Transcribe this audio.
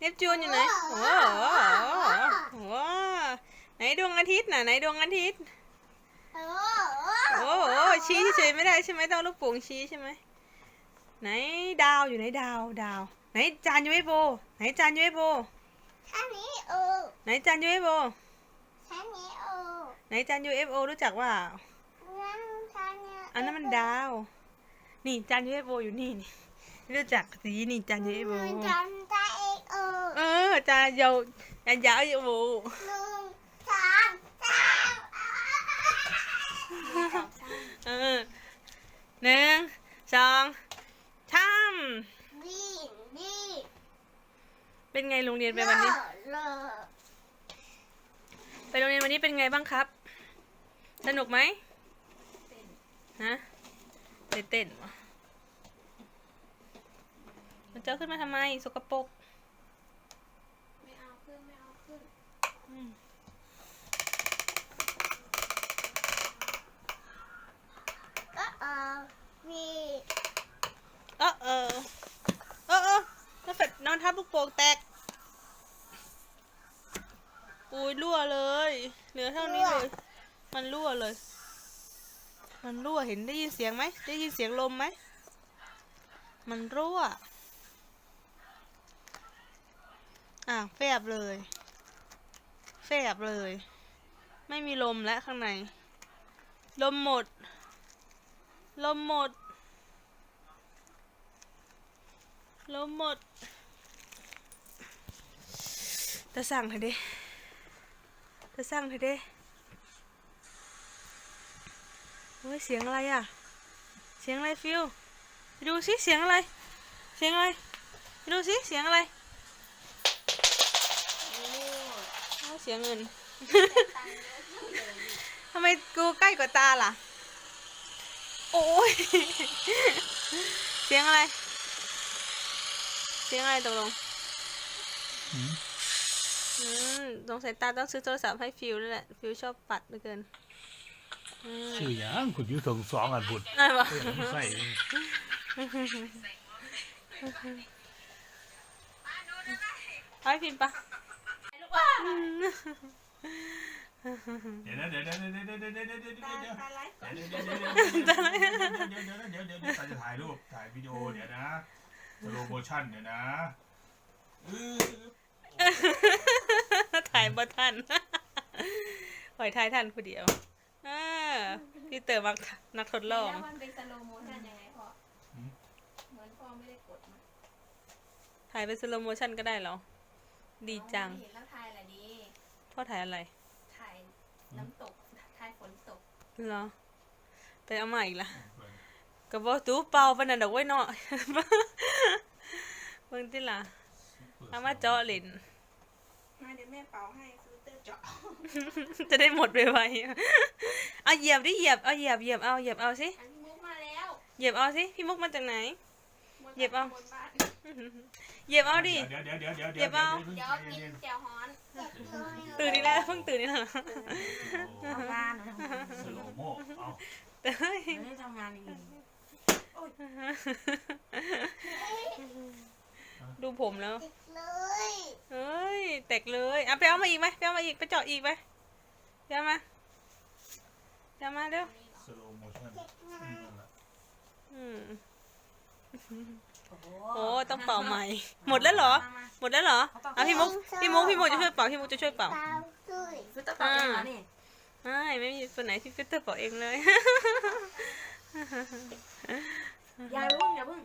เนปจูนอยู่ไหนโอ้โหว้าไหนดวงอาทิตย์น่ะไหนดวงอาทิตย์ โอ้โอ้โหชี้เฉยๆไม่ได้ใช่ไหมต้องเอาลูกโป่งชี้ใช่ไหมไหนดาวอยู่ไหนดาวดาว ไหนจานยูเอฟโอไหนจานยูเอฟโอท่านี้โอไหนจานยูเอฟโอท่านี้โอไหนจานยูเอฟโอรู้จักว่านั่นท่านี้อันนั้นมันดาว นี่จานยูเอฟโออยู่นี่นี่ไม่รู้จักสีนี่จานยูเอฟโอ มันจำได้เองโอ เออจานยาวจานยาวยูเอฟโอหนึ่งสามสามเออหนึ่งสองสามบีบีเป็นไงโรงเรียนไปวันนี้เลอไปโรงเรียนวันนี้เป็นไงบ้างครับ สนุกไหมฮะไปเต้นวะมันเจ้าขึ้นมาทำไม สกปรก ไม่เอาขึ้นไม่เอาขึ้น อืม ก็เออบีเออเออเออเออน้องเป็ดนอนทับลูกโป่งแตกอุ้ยรั่วเลย เหลือเท่านี้เลย มันรั่วเลย มันรั่วเห็นได้ยินเสียงไหม ได้ยินเสียงลมไหม มันรั่ว อะแฟบเลย แฟบเลย ไม่มีลมแล้วข้างใน ลมหมด ลมหมด ลมหมด จะสั่งเถอะเด้จะสั่งเถอะเด้เฮ้ยเสียงอะไรอะ เสียงอะไรฟิวไปดูสิเสียงอะไร เสียงอะไรไปดูสิเสียงอะไร เสียงเงิน ทำไมกูใกล้กว่าตาล่ะ โอ้ย เสียงอะไร เสียงอะไรตกลงอืมสงสัยตาต้องซื้อโทรศัพท์ให้ฟิวแล้วแหละ ฟิวชอบปัดเหลือเกินอืมชื่อหยังคุณอยู่ถึงสองอันพุ่นอะไรวะเพิ่นใส่เอาให้พิมพ์ปะ เดี๋ยวนะเดี๋ยวนะเดี๋ยวเดี๋ยวเดี๋ยวเดี๋ยวเดี๋ยวเดี๋ยวเดี๋ยวเดี๋ยวตาไลฟ์เดี๋ยวเดี๋ยวเดี๋ยวเดี๋ยวเดี๋ยวเดี๋ยวเดี๋ยวเดี๋ยวเดี๋ยวเดี๋ยวเดี๋ยวตาจะถ่ายรูปถ่ายวิดีโอเดี๋ยวนะสโลโมชั่นเดี๋ยวนะเออถ่ายบ่ทันปล่อยถ่ายทันผู้เดี๋ยวอ่าพี่เต๋อมักนักทดลองแล้วมันเป็นสโลโมชั่นยังไงพ่อเหมือนพ่อไม่ได้กดมาถ่ายวเป็นสโลโมชันก็ได้เหรอดีจังเห็นแล้วถ่ายอะไรดี พ่อถ่ายอะไร ถ่ายน้ำตก ถ่ายฝนตก เหรอ ไปเอามาอีกละกระบอกตู้เป่าปานนันดอกไว้เนาะเบิ่งติล่ะเอามาเจาะเล่น มาเดี๋ยวแม่เป่าให้ฟิลเตอร์เจาะจะได้หมดไวๆเอาเหยียบดิเหยียบเอาเหยียบเหยียบเอาเหยียบเอาสิ อันนี้มุกมาแล้ว เหยียบเอาสิ พี่มุกมาจากไหน บนเหยียบเอาบนบ้านเหยียบเอาดิ เดี๋ยวเดี๋ยวเดี๋ยวเดี๋ยวเดี๋ยวเอาเดี๋ยวกินแจ่วฮ้อนตื่นนี่แล้วเพิ่งตื่นนี่แล้วทำงานสโลโมเอาเฮ้ยไม่ได้ทำงานอีกดูผมแล้วติดเลยเฮ้ยแตกเลยอะไปเอามาอีกไหมไปเอามาอีกไปเจาะอีกไหมไปเอามาไปเอามาเร็วสโลโมชั่นติดงานอืม โอ้ต้องเป่าใหม่ หมดแล้วเหรอ หมดแล้วเหรอเอาพี่มุกพี่มุกพี่มุกจะช่วยเป่าพี่มุกจะช่วยเป่าเปล่าด้วยฟิลเตอร์เป่าเองเหรอนี่ไม่ไม่มีคนไหนที่ฟิลเตอร์เป่าเองเลยอย่าเพิ่งอย่าเพิ่ง